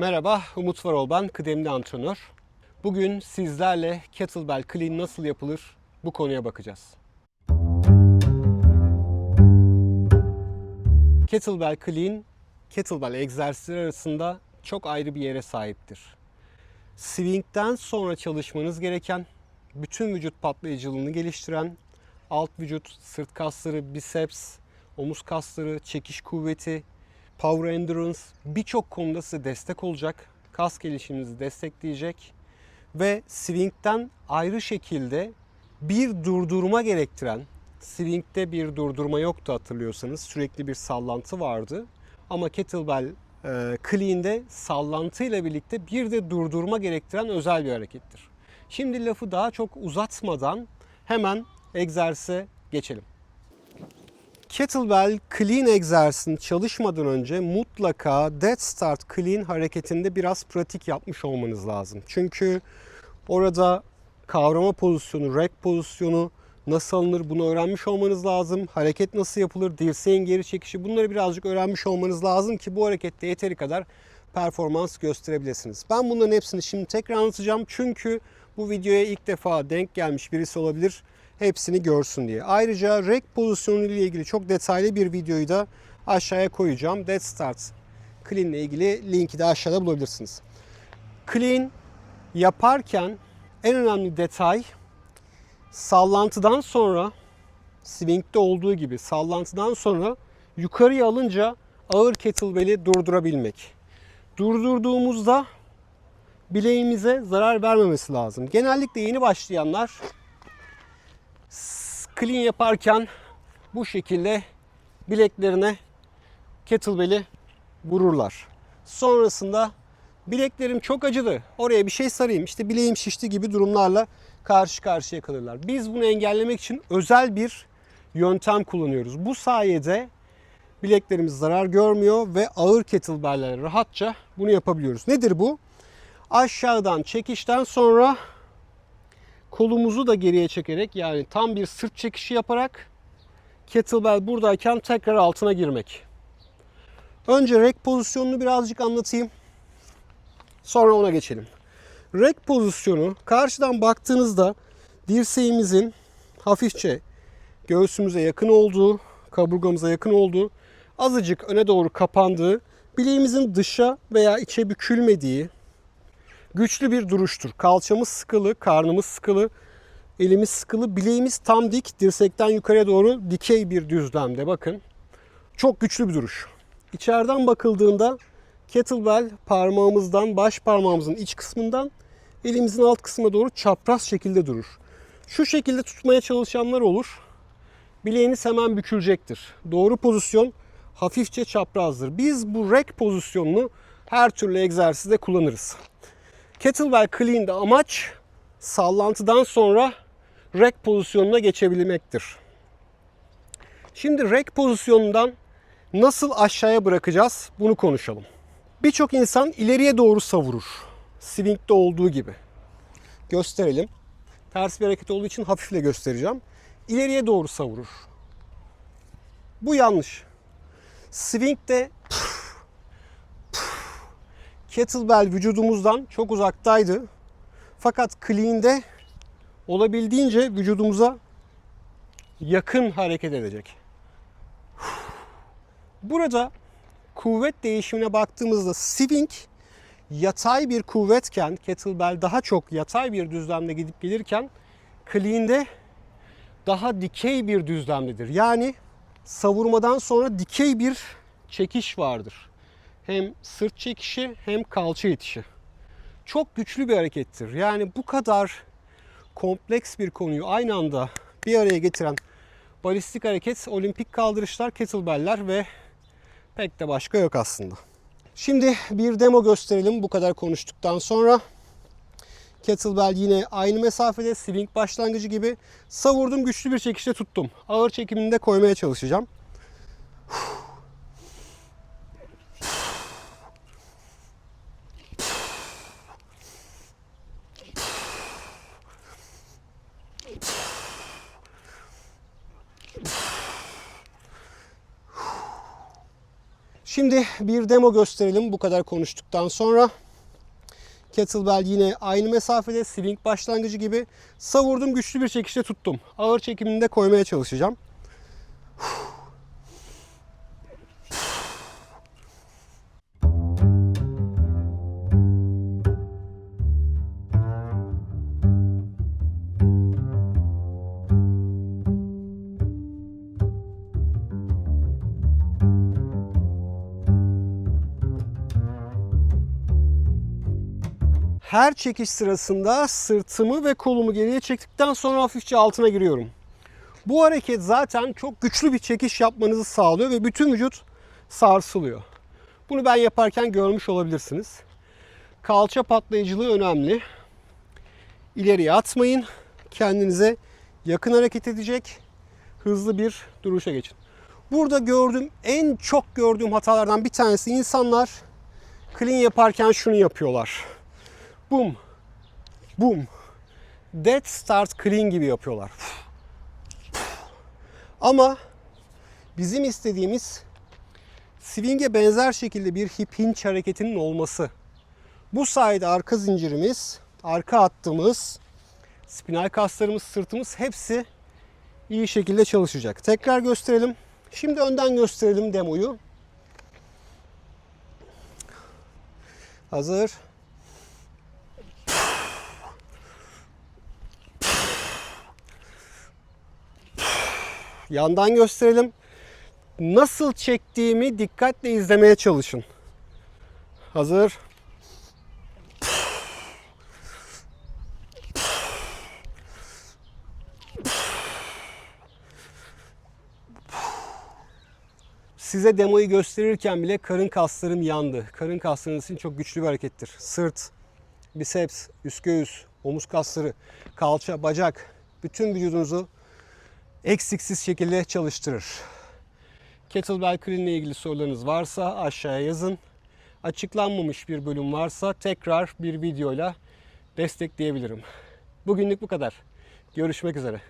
Merhaba, Umut Varol ben, kıdemli antrenör. Bugün sizlerle kettlebell clean nasıl yapılır bu konuya bakacağız. Kettlebell clean, kettlebell egzersizleri arasında çok ayrı bir yere sahiptir. Swing'den sonra çalışmanız gereken, bütün vücut patlayıcılığını geliştiren, alt vücut, sırt kasları, biceps, omuz kasları, çekiş kuvveti, power endurance birçok konuda size destek olacak. Kas gelişiminizi destekleyecek ve swing'den ayrı şekilde bir durdurma gerektiren swing'de bir durdurma yoktu hatırlıyorsanız. Sürekli bir sallantı vardı. Ama kettlebell e, clean'de sallantıyla birlikte bir de durdurma gerektiren özel bir harekettir. Şimdi lafı daha çok uzatmadan hemen egzersize geçelim. Kettlebell clean egzersizini çalışmadan önce mutlaka dead start clean hareketinde biraz pratik yapmış olmanız lazım. Çünkü orada kavrama pozisyonu, rack pozisyonu nasıl alınır bunu öğrenmiş olmanız lazım. Hareket nasıl yapılır, dirseğin geri çekişi bunları birazcık öğrenmiş olmanız lazım ki bu harekette yeteri kadar performans gösterebilirsiniz. Ben bunların hepsini şimdi tekrar anlatacağım. Çünkü bu videoya ilk defa denk gelmiş birisi olabilir hepsini görsün diye. Ayrıca rack pozisyonu ile ilgili çok detaylı bir videoyu da aşağıya koyacağım. Dead Start Clean ile ilgili linki de aşağıda bulabilirsiniz. Clean yaparken en önemli detay sallantıdan sonra swing'de olduğu gibi sallantıdan sonra yukarıya alınca ağır kettlebell'i durdurabilmek. Durdurduğumuzda bileğimize zarar vermemesi lazım. Genellikle yeni başlayanlar clean yaparken bu şekilde bileklerine kettlebell'i vururlar. Sonrasında bileklerim çok acıdı. Oraya bir şey sarayım. işte bileğim şişti gibi durumlarla karşı karşıya kalırlar. Biz bunu engellemek için özel bir yöntem kullanıyoruz. Bu sayede bileklerimiz zarar görmüyor ve ağır kettlebell'lere rahatça bunu yapabiliyoruz. Nedir bu? Aşağıdan çekişten sonra kolumuzu da geriye çekerek yani tam bir sırt çekişi yaparak kettlebell buradayken tekrar altına girmek. Önce rack pozisyonunu birazcık anlatayım. Sonra ona geçelim. Rack pozisyonu karşıdan baktığınızda dirseğimizin hafifçe göğsümüze yakın olduğu, kaburgamıza yakın olduğu, azıcık öne doğru kapandığı, bileğimizin dışa veya içe bükülmediği, güçlü bir duruştur. Kalçamız sıkılı, karnımız sıkılı, elimiz sıkılı, bileğimiz tam dik, dirsekten yukarıya doğru dikey bir düzlemde. Bakın. Çok güçlü bir duruş. İçeriden bakıldığında kettlebell parmağımızdan, baş parmağımızın iç kısmından elimizin alt kısmına doğru çapraz şekilde durur. Şu şekilde tutmaya çalışanlar olur. Bileğiniz hemen bükülecektir. Doğru pozisyon hafifçe çaprazdır. Biz bu rack pozisyonunu her türlü egzersizde kullanırız. Kettlebell Clean'de amaç sallantıdan sonra rack pozisyonuna geçebilmektir. Şimdi rack pozisyonundan nasıl aşağıya bırakacağız bunu konuşalım. Birçok insan ileriye doğru savurur. Swing'de olduğu gibi. Gösterelim. Ters bir hareket olduğu için hafifle göstereceğim. İleriye doğru savurur. Bu yanlış. Swing'de kettlebell vücudumuzdan çok uzaktaydı. Fakat clean'de olabildiğince vücudumuza yakın hareket edecek. Burada kuvvet değişimine baktığımızda swing yatay bir kuvvetken kettlebell daha çok yatay bir düzlemde gidip gelirken clean'de daha dikey bir düzlemdedir. Yani savurmadan sonra dikey bir çekiş vardır. Hem sırt çekişi hem kalça itişi. Çok güçlü bir harekettir. Yani bu kadar kompleks bir konuyu aynı anda bir araya getiren balistik hareket, olimpik kaldırışlar, kettlebell'ler ve pek de başka yok aslında. Şimdi bir demo gösterelim bu kadar konuştuktan sonra. Kettlebell yine aynı mesafede swing başlangıcı gibi savurdum güçlü bir çekişte tuttum. Ağır çekimini de koymaya çalışacağım. Şimdi bir demo gösterelim bu kadar konuştuktan sonra. Kettlebell yine aynı mesafede swing başlangıcı gibi savurdum güçlü bir çekişte tuttum. Ağır çekimini de koymaya çalışacağım. Her çekiş sırasında sırtımı ve kolumu geriye çektikten sonra hafifçe altına giriyorum. Bu hareket zaten çok güçlü bir çekiş yapmanızı sağlıyor ve bütün vücut sarsılıyor. Bunu ben yaparken görmüş olabilirsiniz. Kalça patlayıcılığı önemli. İleriye atmayın. Kendinize yakın hareket edecek hızlı bir duruşa geçin. Burada gördüğüm en çok gördüğüm hatalardan bir tanesi insanlar clean yaparken şunu yapıyorlar. Bum. Bum. Dead start clean gibi yapıyorlar. Ama bizim istediğimiz swing'e benzer şekilde bir hip hinge hareketinin olması. Bu sayede arka zincirimiz, arka hattımız, spinal kaslarımız, sırtımız hepsi iyi şekilde çalışacak. Tekrar gösterelim. Şimdi önden gösterelim demoyu. Hazır. Yandan gösterelim. Nasıl çektiğimi dikkatle izlemeye çalışın. Hazır. Size demoyu gösterirken bile karın kaslarım yandı. Karın kaslarınız için çok güçlü bir harekettir. Sırt, biceps, üst göğüs, omuz kasları, kalça, bacak bütün vücudunuzu eksiksiz şekilde çalıştırır. Kettlebell Clean ile ilgili sorularınız varsa aşağıya yazın. Açıklanmamış bir bölüm varsa tekrar bir videoyla destekleyebilirim. Bugünlük bu kadar. Görüşmek üzere.